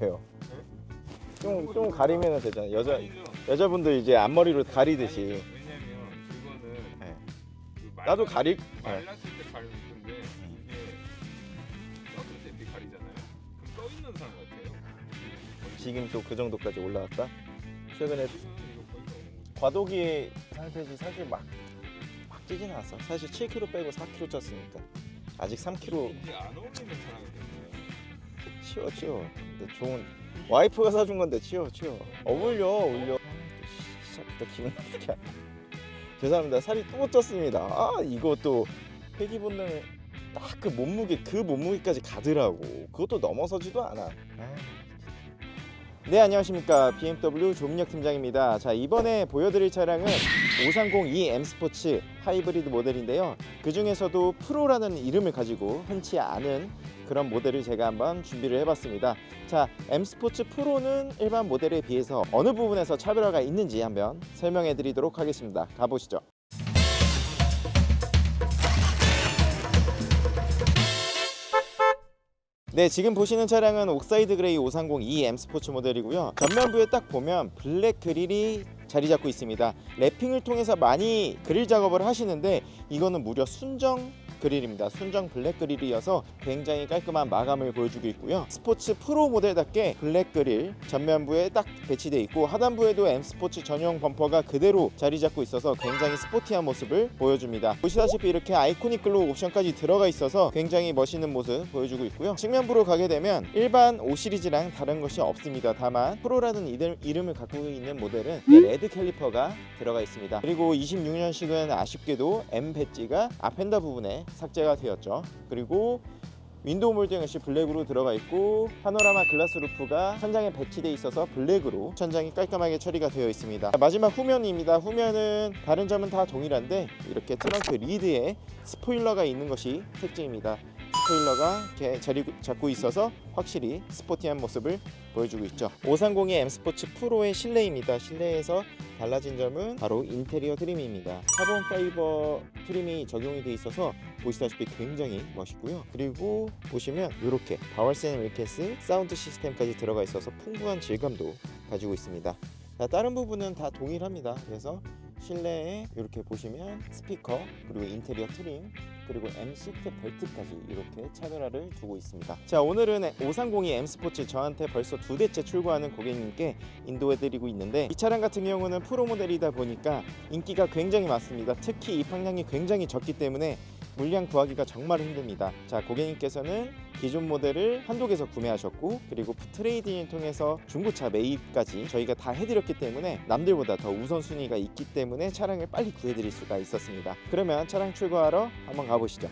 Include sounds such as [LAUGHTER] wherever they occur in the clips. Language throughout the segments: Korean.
왜요? 좀, 좀 가리면 되잖아. 여자. 여자분들 이제 앞머리로 가리듯이. 네. 나도 가릴, 네. 말랐을 때 가리는 건데 이게 떠들 때 가리잖아요. 그럼 떠 있는 사람 같아요. 지금 또 그 정도까지 올라왔다? 최근에. 과도기의 상태지 사실 막, 막 찌진 않았어. 사실 7kg 빼고 4kg 쪘으니까. 아직 3kg 이제 안 어울리는 사람이 됐어요. 치워, 치워. 근데 좋은, 와이프가 사준 건데 치워, 치워. 어울려, 어울려. 시작부터 기분 나쁘게. 죄송합니다. 살이 또 쪘습니다. 아, 이것도 회기 본능을 딱 그 몸무게, 그 몸무게까지 가더라고. 그것도 넘어서지도 않아. 아. 네, 안녕하십니까. BMW 조민혁 팀장입니다. 자, 이번에 보여드릴 차량은 530e M 스포츠 하이브리드 모델인데요. 그 중에서도 프로라는 이름을 가지고 흔치 않은 그런 모델을 제가 한번 준비를 해봤습니다. 자, M 스포츠 프로는 일반 모델에 비해서 어느 부분에서 차별화가 있는지 한번 설명해 드리도록 하겠습니다. 가보시죠. 네, 지금 보시는 차량은 옥사이드 그레이 530e M 스포츠 모델이고요. 전면부에 딱 보면 블랙 그릴이 자리 잡고 있습니다. 랩핑을 통해서 많이 그릴 작업을 하시는데 이거는 무려 순정 그릴입니다. 순정 블랙 그릴이어서 굉장히 깔끔한 마감을 보여주고 있고요. 스포츠 프로 모델답게 블랙 그릴 전면부에 딱 배치되어 있고 하단부에도 M 스포츠 전용 범퍼가 그대로 자리 잡고 있어서 굉장히 스포티한 모습을 보여줍니다. 보시다시피 이렇게 아이코닉 글로우 옵션까지 들어가 있어서 굉장히 멋있는 모습 보여주고 있고요. 측면부로 가게 되면 일반 5 시리즈랑 다른 것이 없습니다. 다만 프로라는 이름, 이름을 갖고 있는 모델은 레드 캘리퍼가 들어가 있습니다. 그리고 26년식은 아쉽게도 M 배지가 앞엔더 부분에 삭제가 되었죠. 그리고 윈도우 몰딩 역시 블랙으로 들어가 있고 파노라마 글라스 루프가 천장에 배치돼 있어서 블랙으로 천장이 깔끔하게 처리가 되어 있습니다. 마지막 후면입니다. 후면은 다른 점은 다 동일한데 이렇게 트렁크 리드에 스포일러가 있는 것이 특징입니다. 스포일러가 자리 잡고 있어서 확실히 스포티한 모습을 보여주고 있죠. 530의 M 스포츠 프로의 실내입니다. 실내에서 달라진 점은 바로 인테리어 트림입니다. 카본 파이버 트림이 적용이 돼 있어서 보시다시피 굉장히 멋있고요. 그리고 보시면 이렇게 바월센 윌캐스 사운드 시스템까지 들어가 있어서 풍부한 질감도 가지고 있습니다. 자, 다른 부분은 다 동일합니다. 그래서 실내에 이렇게 보시면 스피커 그리고 인테리어 트림 그리고 M 시트 벨트까지 이렇게 차별화를 두고 있습니다. 자 오늘은 530이 M 스포츠 저한테 벌써 두 대째 출고하는 고객님께 인도해드리고 있는데 이 차량 같은 경우는 프로 모델이다 보니까 인기가 굉장히 많습니다. 특히 입항량이 굉장히 적기 때문에 물량 구하기가 정말 힘듭니다. 자 고객님께서는 기존 모델을 한독에서 구매하셨고 그리고 트레이딩을 통해서 중고차 매입까지 저희가 다 해드렸기 때문에 남들보다 더 우선순위가 있기 때문에 차량을 빨리 구해드릴 수가 있었습니다. 그러면 차량 출고하러 한번 가보시죠.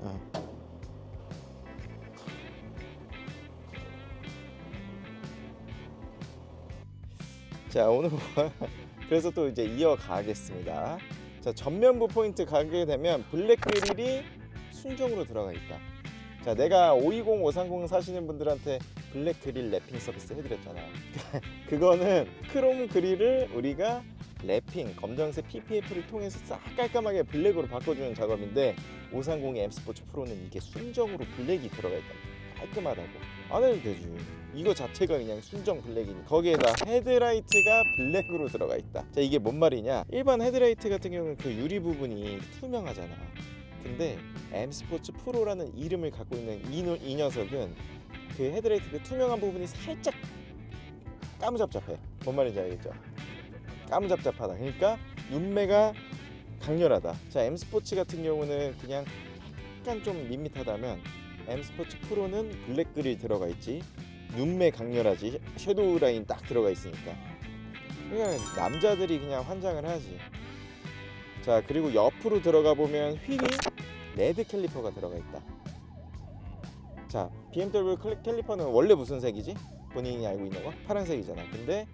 어. 자 오늘 그래서 또 이제 이어가겠습니다. 자 전면부 포인트 가게 되면 블랙 그릴이 순정으로 들어가 있다. 자 내가 520, 530 사시는 분들한테 블랙 그릴 랩핑 서비스 해드렸잖아. [LAUGHS] 그거는 크롬 그릴을 우리가 랩핑 검정색 PPF를 통해서 싹 깔끔하게 블랙으로 바꿔주는 작업인데 530의 M 스포츠 프로는 이게 순정으로 블랙이 들어가 있다. 깔끔하다고 안 해도 되지. 이거 자체가 그냥 순정 블랙이니 거기에다 헤드라이트가 블랙으로 들어가 있다. 자 이게 뭔 말이냐? 일반 헤드라이트 같은 경우는 그 유리 부분이 투명하잖아. 근데 M 스포츠 프로라는 이름을 갖고 있는 이, 녀- 이 녀석은 그 헤드라이트 그 투명한 부분이 살짝 까무잡잡해. 뭔 말인지 알겠죠? 까무잡잡하다. 그러니까 눈매가 강렬하다. 자 M 스포츠 같은 경우는 그냥 약간 좀 밋밋하다면 M 스포츠 프로는 블랙 그릴 들어가 있지. 눈매 강렬하지. 섀도우 라인 딱 들어가 있으니까. 그냥 남자들이 그냥 환장을 하지. 자 그리고 옆으로 들어가 보면 휠이 레드 캘리퍼가 들어가 있다. 자 BMW 클- 캘리퍼는 원래 무슨 색이지? 본인이 알고 있는 거 파란색이잖아. 근데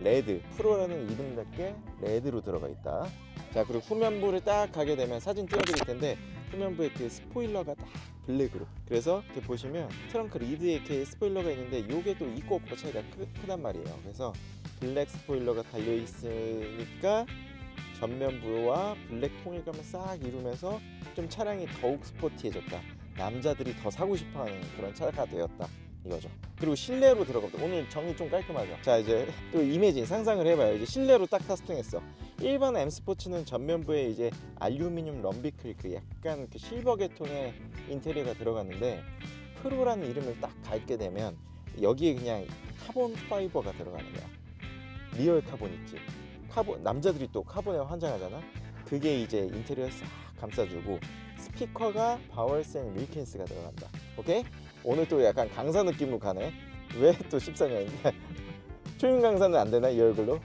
레드 프로라는 이름답게 레드로 들어가 있다. 자 그리고 후면부를 딱 가게 되면 사진 띄워드릴 텐데 후면부에 그 스포일러가 딱 블랙으로 그래서 이렇게 보시면 트렁크 리드에 이렇게 스포일러가 있는데 이게 또 있고 없고 차이가 크, 크단 말이에요. 그래서 블랙 스포일러가 달려 있으니까 전면부와 블랙 통일감을 싹 이루면서 좀 차량이 더욱 스포티해졌다. 남자들이 더 사고 싶어하는 그런 차가 되었다 이거죠. 그리고 실내로 들어가면 오늘 정리 좀 깔끔하죠. 자 이제 또 이미진 상상을 해봐요. 이제 실내로 딱 탑승했어. 일반 M 스포츠는 전면부에 이제 알루미늄 럼비클 그 약간 그 실버 계통의 인테리어가 들어갔는데 프로라는 이름을 딱 갈게 되면 여기에 그냥 카본 파이버가 들어가는 거야. 리얼 카본 있지. 카본 남자들이 또 카본에 환장하잖아. 그게 이제 인테리어 싹 감싸주고 스피커가 바월센 윌킨스가 들어간다. 오케이? 오늘 또 약간 강사 느낌으로 가네. 왜 또 14년인데? [LAUGHS] 초임 강사는 안 되나 이 얼굴로?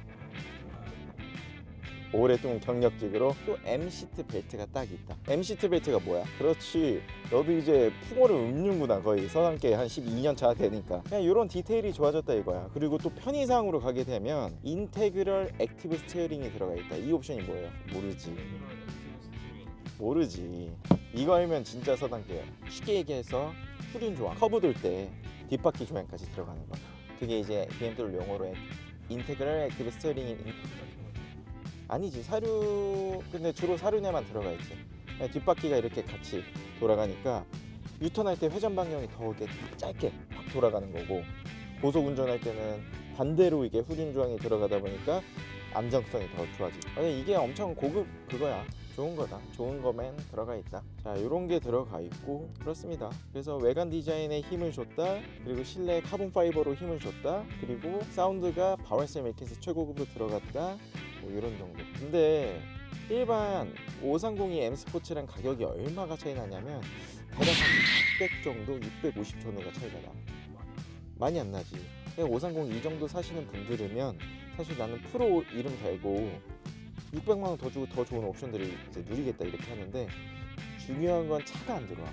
오랫동안 경력직으로 또 M 시트 벨트가 딱 있다. M 시트 벨트가 뭐야? 그렇지. 너도 이제 풍어를 읊는구나 거의 서당계 한 12년 차 되니까. 그냥 이런 디테일이 좋아졌다 이거야. 그리고 또 편의상으로 가게 되면 인테그럴 액티브 스티어링이 들어가 있다. 이 옵션이 뭐예요? 모르지. 모르지. 이거 알면 진짜 서당계야. 쉽게 얘기해서 후륜 조항, 커브 돌 때 뒷바퀴 조향까지 들어가는 거야. 그게 이제 BMW 용어로 인테그럴 액티브 스티어링이 아니지. 사륜 근데 주로 사륜에만 들어가 있지. 뒷바퀴가 이렇게 같이 돌아가니까 유턴할 때 회전 방향이 더 이렇게 짧게 확 돌아가는 거고 고속 운전할 때는 반대로 이게 후륜 조항이 들어가다 보니까 안정성이 더 좋아지고. 근데 이게 엄청 고급 그거야 좋은 거다 좋은 거면 들어가 있다 자 요런 게 들어가 있고 그렇습니다 그래서 외관 디자인에 힘을 줬다 그리고 실내 카본 파이버로 힘을 줬다 그리고 사운드가 바월셀 밀킨스 최고급으로 들어갔다 뭐 이런 정도. 근데 일반 530이 M 스포츠랑 가격이 얼마가 차이 나냐면 대략 한600 정도, 650 정도가 차이가 나. 많이 안 나지. 530 이 정도 사시는 분들이면 사실 나는 프로 이름 달고 600만 원 더 주고 더 좋은 옵션들을 이제 누리겠다 이렇게 하는데 중요한 건 차가 안 들어와.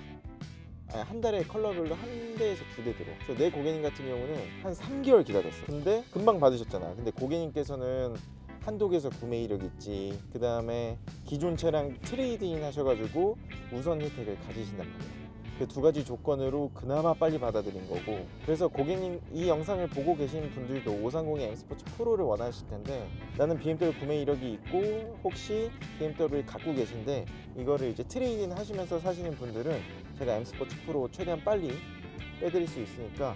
아니, 한 달에 컬러별로 한 대에서 두 대 들어. 그래서 내 고객님 같은 경우는 한 3개월 기다렸어. 근데 금방 받으셨잖아. 근데 고객님께서는 한독에서 구매 이력 있지. 그 다음에 기존 차량 트레이드인 하셔가지고 우선 혜택을 가지신단 말이야. 그 두 가지 조건으로 그나마 빨리 받아들인 거고. 그래서 고객님 이 영상을 보고 계신 분들도 530의 M 스포츠 프로를 원하실 텐데 나는 BMW 구매 이력이 있고 혹시 BMW를 갖고 계신데 이거를 이제 트레이딩 하시면서 사시는 분들은 제가 M 스포츠 프로 최대한 빨리 빼드릴 수 있으니까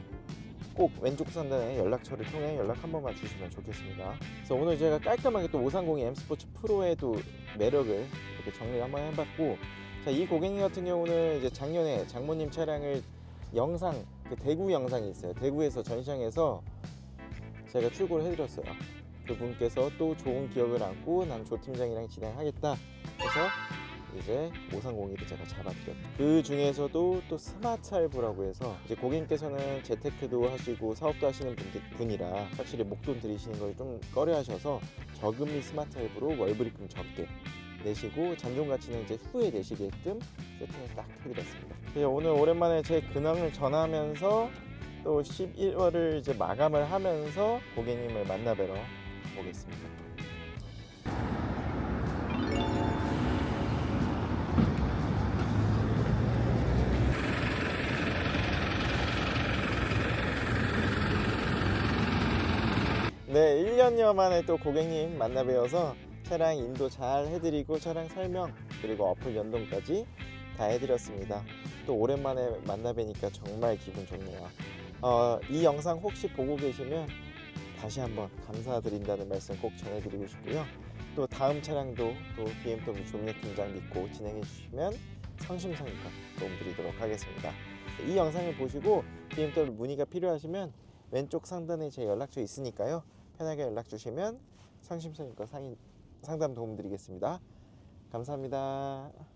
꼭 왼쪽 상단에 연락처를 통해 연락 한 번만 주시면 좋겠습니다. 그래서 오늘 제가 깔끔하게 또 530 M 스포츠 프로의 또 매력을 이렇게 정리를 한번 해봤고, 자 이 고객님 같은 경우는 이제 작년에 장모님 차량을 영상 그 대구 영상이 있어요. 대구에서 전시장에서 제가 출고를 해드렸어요. 그분께서 또 좋은 기억을 안고 난 조 팀장이랑 진행하겠다 해서 이제 530을 제가 잡아드렸죠. 그 중에서도 또 스마트 할부라고 해서 이제 고객님께서는 재테크도 하시고 사업도 하시는 분들, 분이라 확실히 목돈 들이시는 걸 좀 꺼려 하셔서 저금리 스마트 할부로 월불입금 적게 내시고 잔존 가치는 이제 후에 내시게끔 세팅을 딱 해드렸습니다. 그래서 오늘 오랜만에 제 근황을 전하면서 또 11월을 이제 마감을 하면서 고객님을 만나뵈러 오겠습니다. 네, 1년여 만에 또 고객님 만나 뵈어서 차량 인도 잘 해드리고 차량 설명 그리고 어플 연동까지 다 해드렸습니다. 또 오랜만에 만나 뵈니까 정말 기분 좋네요. 어, 이 영상 혹시 보고 계시면 다시 한번 감사드린다는 말씀 꼭 전해드리고 싶고요. 또 다음 차량도 또 BMW 조미애 팀장 믿고 진행해 주시면 성심성의껏 도움드리도록 하겠습니다. 이 영상을 보시고 BMW 문의가 필요하시면 왼쪽 상단에 제 연락처 있으니까요. 편하게 연락 주시면 성심성의껏 상인, 상담 도움 드리겠습니다. 감사합니다.